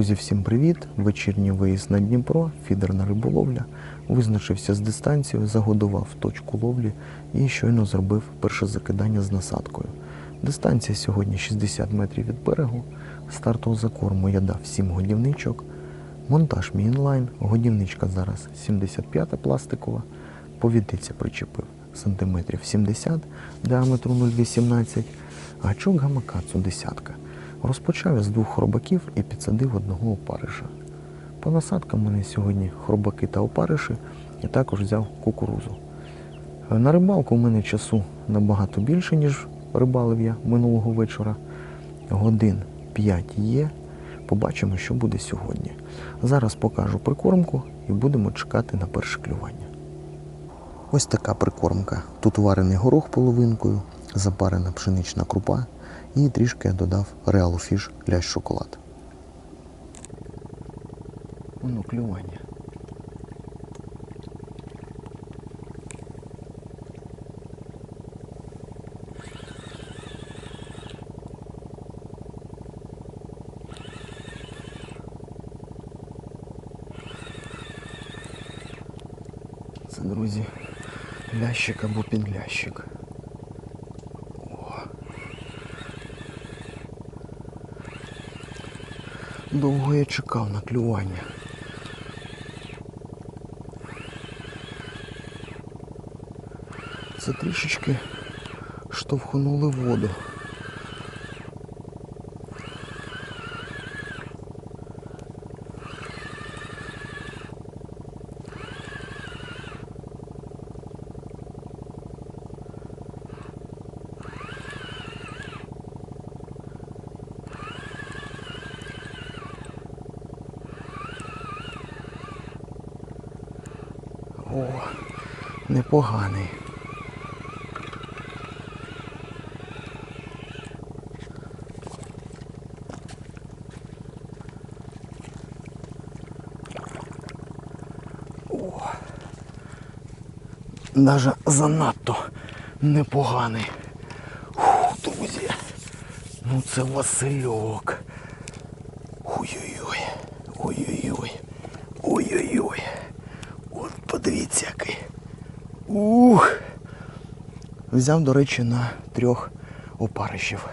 Друзі, всім привіт! Вечірній виїзд на Дніпро, фідерна риболовля. Визначився з дистанцією, загодував точку ловлі і щойно зробив перше закидання з насадкою. Дистанція сьогодні 60 метрів від берегу. Стартового закорму я дав 7 годівничок. Монтаж мій інлайн, годівничка зараз 75 пластикова, повідиця причепив сантиметрів 70 діаметру 0,18, гачок гамакацу десятка. Розпочав я з двох хробаків і підсадив одного опариша. По насадкам мене сьогодні хробаки та опариші, і також взяв кукурузу. На рибалку у мене часу набагато більше, ніж рибалив я минулого вечора. Годин 5 є. Побачимо, що буде сьогодні. Зараз покажу прикормку і будемо чекати на перше клювання. Ось така прикормка. Тут варений горох половинкою, запарена пшенична крупа і трішки додав реалу фіш лящ шоколад. Ну, клювання. Це, друзі, лящик або підлящик. Довго я чекав на клювання. Це трішечки штовхнули воду. Непоганий. О, даже занадто непоганий. Фу, друзі. Ну це Васильок. Ой-ой-ой. Ой-ой-ой. Ой-ой-ой. От подивіться який. Ух. Взяв, до речі, на трьох опарищів.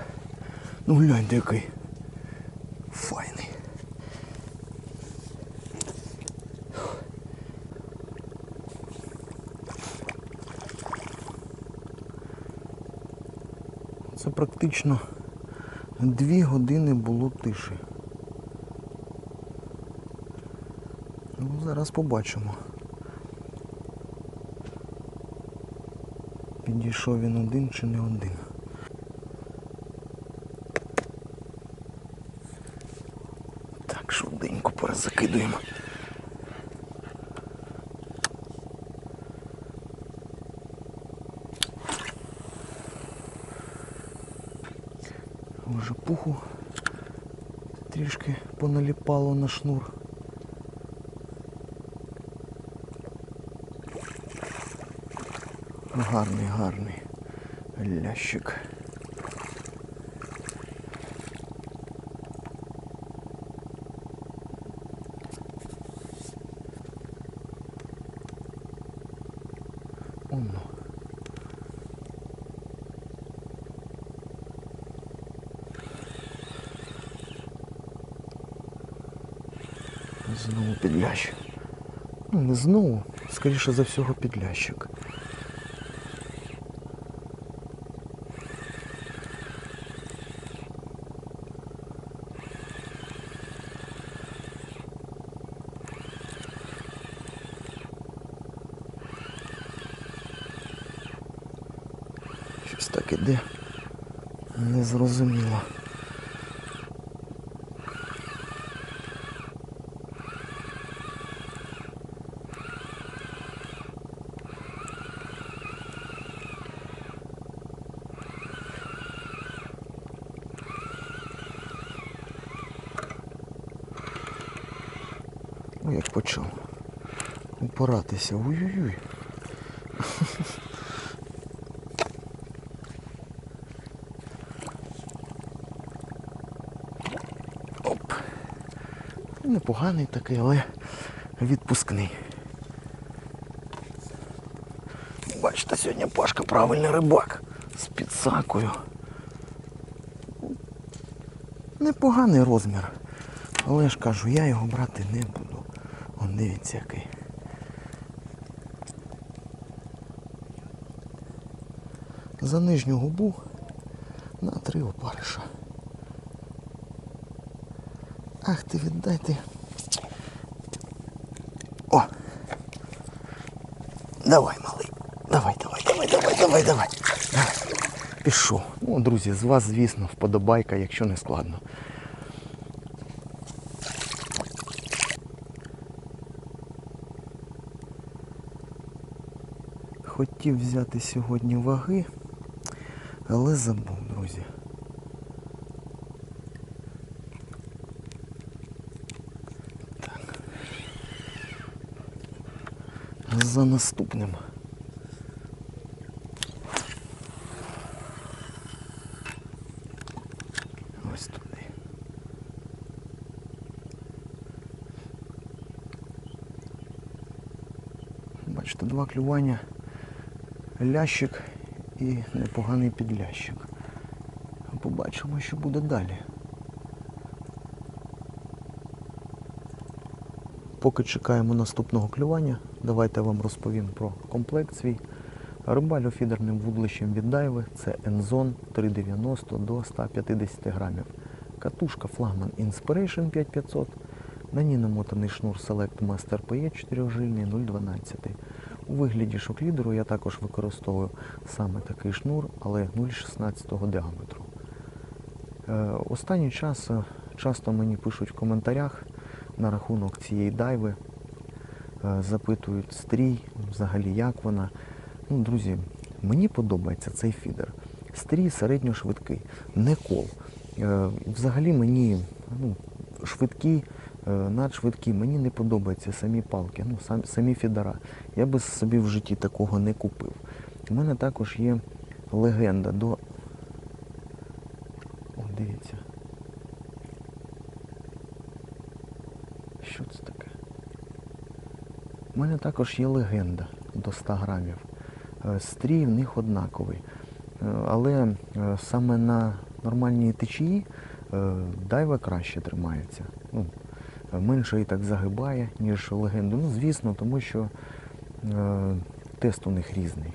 Ну гляньте який. Файний. Це практично дві години було тиші. Ну, зараз побачимо. Підійшов він один чи не один. Так, швиденько перезакидуємо. Вже пуху трішки поналіпало на шнур. Гарний, гарний лящик. Оно. Знову підлящик. Ну, не знову, скоріше за всього підлящик. Щось так іде. Незрозуміло. Ой, як почав. Упиратися. Ой-ой-ой. Непоганий такий, але відпускний. Бачите, сьогодні Пашка правильний рибак з підсакою. Непоганий розмір. Але ж кажу, я його брати не буду. Он дивіться який. За нижню губу на три опариша. Ах ти віддайте. О! Давай, малий. Давай, давай, давай, давай, давай, давай. Давай. Пішов. Ну, друзі, з вас, звісно, вподобайка, якщо не складно. Хотів взяти сьогодні ваги, але забув, друзі. За наступним. Ось туди. Бачите, два клювання, лящик і непоганий підлящик. Побачимо, що буде далі. Поки чекаємо наступного клювання, давайте я вам розповім про комплект свій. Рибалю фідерним вудлищем від Дайви це Enzon 390 до 150 грамів. Катушка флагман Inspiration 5500. На ній намотаний шнур Select Master PE 4 жильний 0,12. У вигляді шоклідеру я також використовую саме такий шнур, але 0,16 діаметру. Е, Останній час е, часто мені пишуть в коментарях на рахунок цієї дайви, е, запитують стрій, взагалі як вона. Ну, друзі, мені подобається цей фідер. Стрій середньошвидкий, не кол. Е, Взагалі мені ну, швидкі, е, надшвидкі, мені не подобаються самі палки, ну, сам, самі фідера. Я би собі в житті такого не купив. У мене також є легенда до. О, дивіться. Що це таке? У мене також є легенда до 100 грамів. Е, Стрій в них однаковий. Е, Але е, саме на нормальній течії дайва краще тримається. Ну, менше і так загибає, ніж легенду. Ну, звісно, тому що тест у них різний.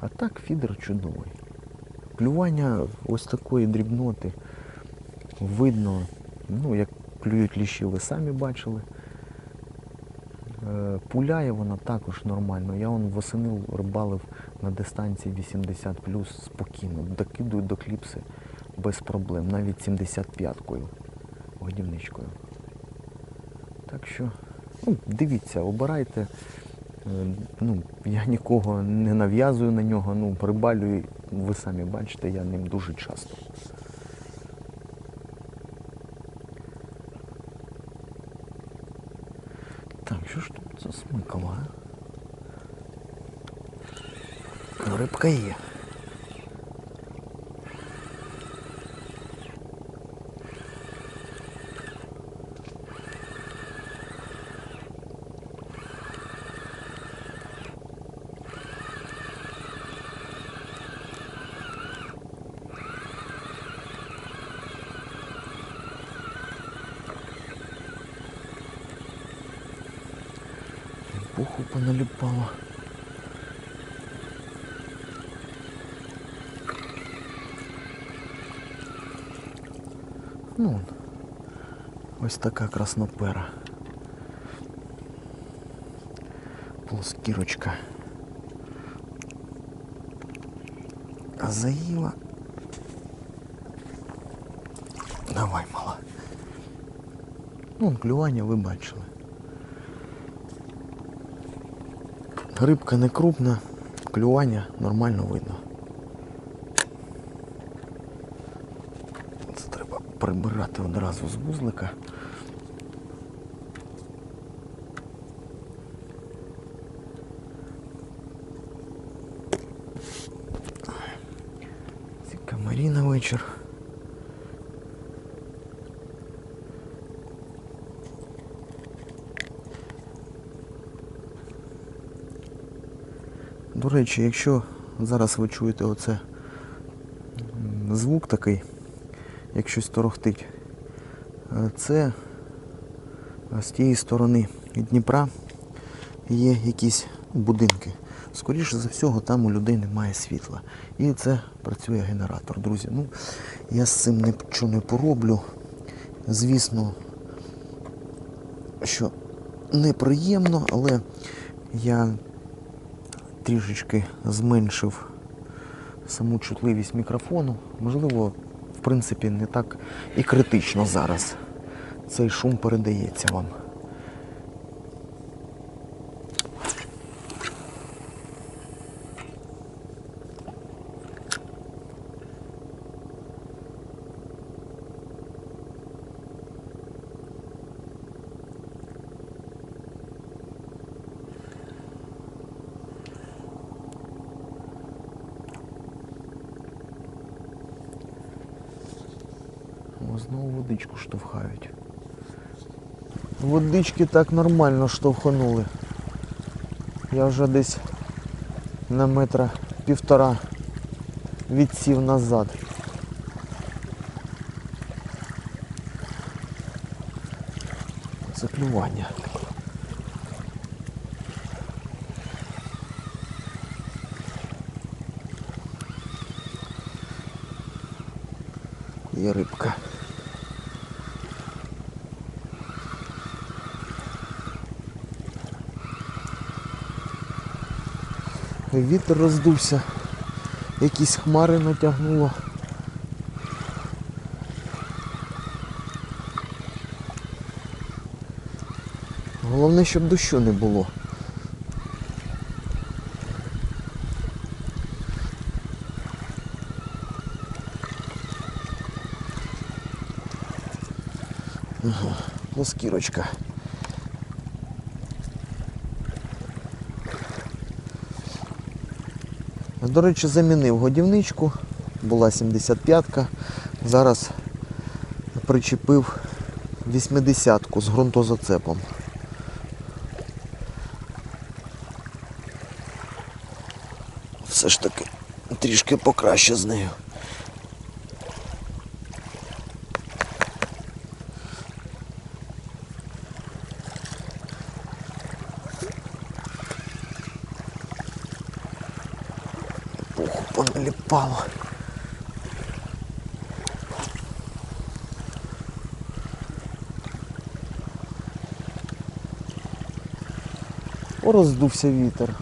А так фідер чудовий. Клювання ось такої дрібноти видно, ну, як клюють ліщі, ви самі бачили. Е, Пуляє вона також нормально. Я он восени рибалив на дистанції 80 спокійно. Докидую до кліпси без проблем, навіть 75-кою годівничкою. Так що, ну, дивіться, обирайте. Е, Ну, я нікого не нав'язую на нього, ну, рибалю, ви самі бачите, я ним дуже часто. Так, що Ну, Рибка є. Ось така краснопера. Плоскірочка. Заїла. Давай, мала. Ну, клювання ви бачили. Рибка не крупна, клювання нормально видно. Це треба прибирати одразу з вузлика. комарі на вечір. До речі, якщо зараз ви чуєте оце звук такий, як щось торохтить, е, це е, з тієї сторони Дніпра є якісь будинки. Скоріше за всього, там у людей немає світла. І це працює генератор, друзі. Ну, я з цим нічого не пороблю. Звісно, що неприємно, але я трішечки зменшив саму чутливість мікрофону. Можливо, в принципі, не так і критично зараз. Цей шум передається вам. О, знову водичку штовхають. Водички так нормально штовханули. Я вже десь на метра півтора відсів назад. Це клювання. Є рибка. Вітер роздувся, якісь хмари натягнуло. Головне, щоб дощу не було. Плоскірочка. До речі, замінив годівничку, була 75-ка. Зараз причепив 80-ку з ґрунтозацепом. Все ж таки трішки покраще з нею. Роздувся вітер.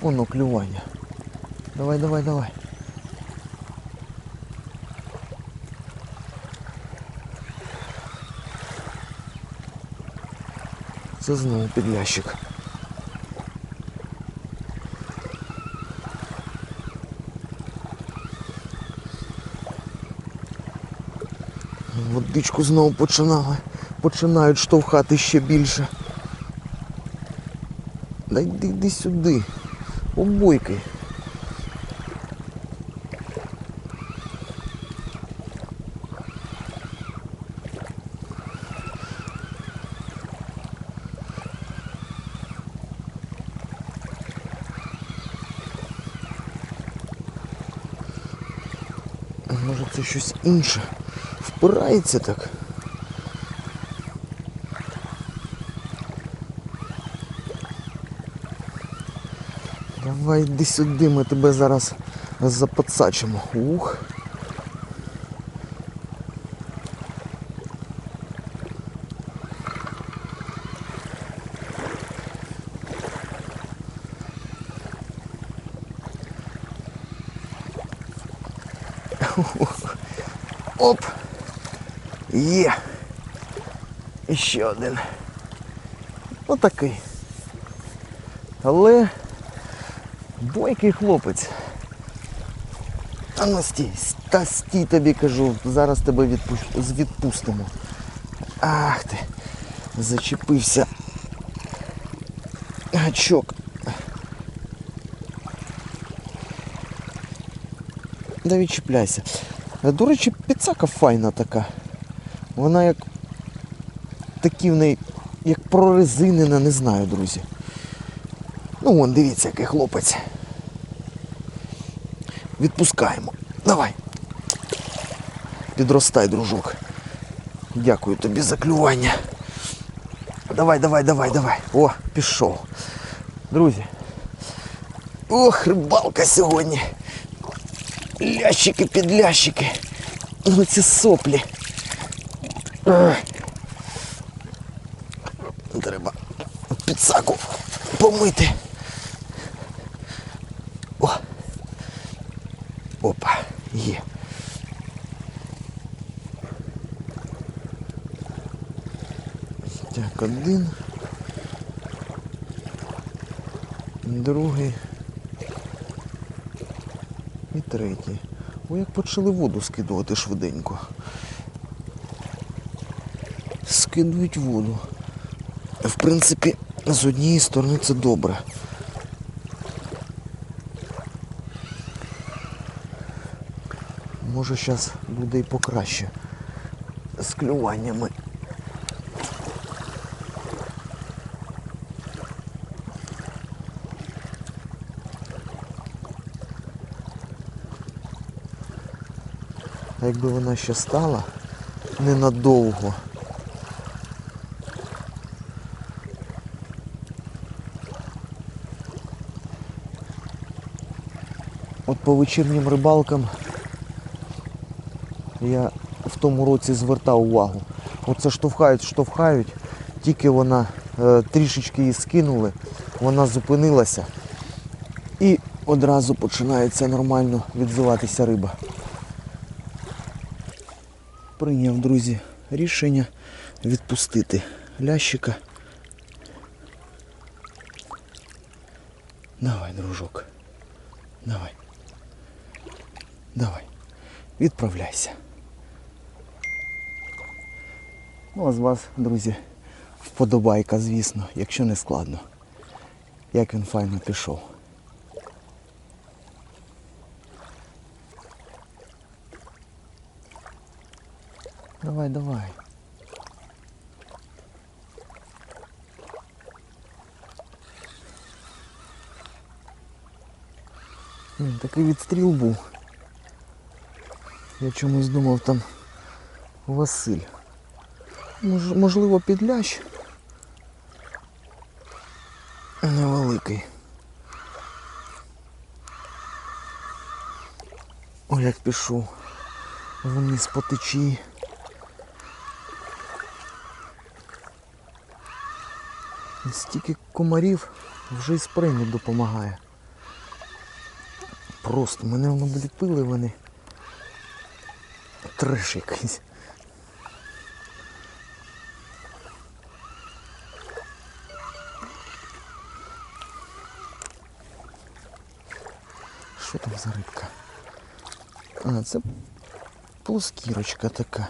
Воно клювання. Давай, давай, давай. Це знову підлящик. Водичку знову починали. Починають штовхати ще більше. Дай йди, йди сюди. Обойки. А Може це щось інше? Впирається так. Давай йди сюди, ми тебе зараз запацачимо. Ух. Оп! Є! І ще один. Отакий. Але бойкий хлопець. Та ну стій, та стій тобі кажу, зараз тебе відпустимо. Ах ти, зачепився гачок. Да відчіпляйся. До речі, підсака файна така. Вона як такі в неї, як прорезинена, не знаю, друзі. Ну вон, дивіться, який хлопець. Відпускаємо. Давай. Підростай, дружок. Дякую тобі за клювання. Давай, давай, давай, давай. О, пішов. Друзі. Ох, рибалка сьогодні. Лящики підлящики. Ну ці соплі. Помити. О. Опа, є. Так, один. Другий. І третій. О, як почали воду скидувати швиденько. Скидують воду. В принципі, з однієї сторони це добре. Може зараз буде і покраще з клюваннями. А якби вона ще стала ненадовго. От по вечірнім рибалкам я в тому році звертав увагу. Оце штовхають, штовхають, тільки вона е, трішечки її скинули, вона зупинилася і одразу починається нормально відзиватися риба. Прийняв, друзі, рішення відпустити лящика. Давай, дружок. Давай. Давай. Відправляйся. Ну, а з вас, друзі, вподобайка, звісно, якщо не складно. Як він файно пішов. Давай, давай. Такий відстріл був. Я чомусь думав там Василь. Мож, можливо, підлящ. Невеликий. О, як пішов. Вниз по течії. Стільки комарів вже і сприйму допомагає. Просто мене воно обліпили вони. Треш якийсь. Що там за рибка? А, це плоскірочка така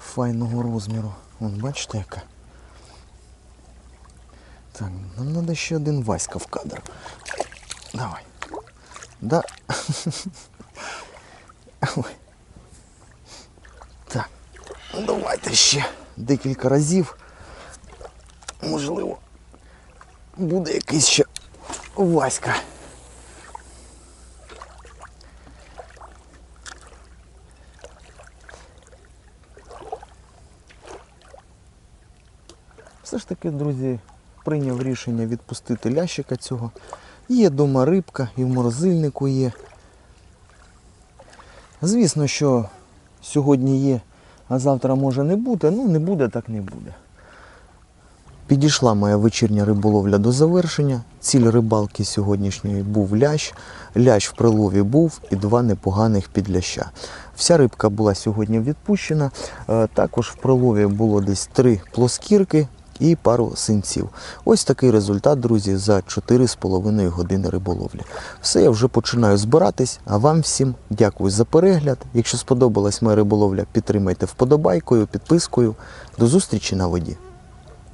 файного розміру. Вон, бачите яка? Так, нам треба ще один Васька в кадр. Давай. Да. Ой. Давайте ще декілька разів. Можливо, буде якийсь ще Васька. Все ж таки, друзі, прийняв рішення відпустити лящика цього. Є дома рибка і в морозильнику є. Звісно, що сьогодні є, а завтра може не бути. Ну, не буде, так не буде. Підійшла моя вечірня риболовля до завершення. Ціль рибалки сьогоднішньої був лящ. Лящ в прилові був і два непоганих підляща. Вся рибка була сьогодні відпущена. Е, Також в прилові було десь три плоскірки і пару синців. Ось такий результат, друзі, за 4,5 години риболовлі. Все, я вже починаю збиратись, а вам всім дякую за перегляд. Якщо сподобалась моя риболовля, підтримайте вподобайкою, підпискою. До зустрічі на воді.